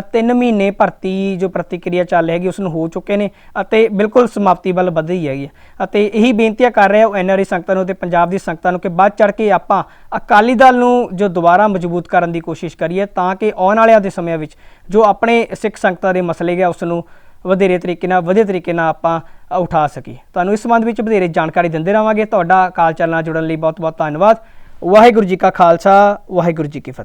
3 ਮਹੀਨੇ ਭਰਤੀ ਜੋ ਪ੍ਰਤੀਕਿਰਿਆ ਚੱਲ ਰਹੀ ਹੈਗੀ ਉਸ ਨੂੰ ਹੋ ਚੁੱਕੇ ਨੇ ਅਤੇ ਬਿਲਕੁਲ ਸਮਾਪਤੀ ਵੱਲ ਵਧ ਰਹੀ ਹੈਗੀ ਹੈ। ਅਤੇ ਇਹੀ ਬੇਨਤੀਆਂ ਕਰ ਰਿਹਾ ਉਹ ਐਨਆਰਆਈ ਸੰਗਤਾਂ ਨੂੰ ਤੇ ਪੰਜਾਬ ਦੀ ਸੰਗਤਾਂ ਨੂੰ ਕਿ ਵੱਧ ਚੜ ਕੇ ਆਪਾਂ ਅਕਾਲੀ ਦਲ ਨੂੰ ਜੋ ਦੁਬਾਰਾ ਮਜ਼ਬੂਤ ਕਰਨ ਦੀ ਕੋਸ਼ਿਸ਼ ਕਰੀਏ ਤਾਂ ਕਿ ਆਉਣ ਵਾਲਿਆਂ ਦੇ ਸਮਿਆਂ ਵਿੱਚ ਜੋ ਆਪਣੇ ਸਿੱਖ ਸੰਗਤਾਂ ਦੇ ਮਸਲੇ ਗਿਆ ਉਸ ਨੂੰ ਵਧੇਰੇ ਤਰੀਕੇ ਨਾਲ, ਵਧੀਆ ਤਰੀਕੇ ਨਾਲ ਆਪਾਂ ਉਠਾ ਸਕੀਏ। ਤੁਹਾਨੂੰ ਇਸ ਸੰਬੰਧ ਵਿੱਚ ਵਧੇਰੇ ਜਾਣਕਾਰੀ ਦਿੰਦੇ ਰਹਾਂਗੇ। ਤੁਹਾਡਾ ਕਾਲ ਚੱਲਣਾ ਜੁੜਨ ਲਈ ਬਹੁਤ ਬਹੁਤ ਧੰਨਵਾਦ। ਵਾਹਿਗੁਰੂ ਜੀ ਕਾ ਖਾਲਸਾ, ਵਾਹਿਗੁਰੂ ਜੀ ਕੀ ਫਤਿਹ।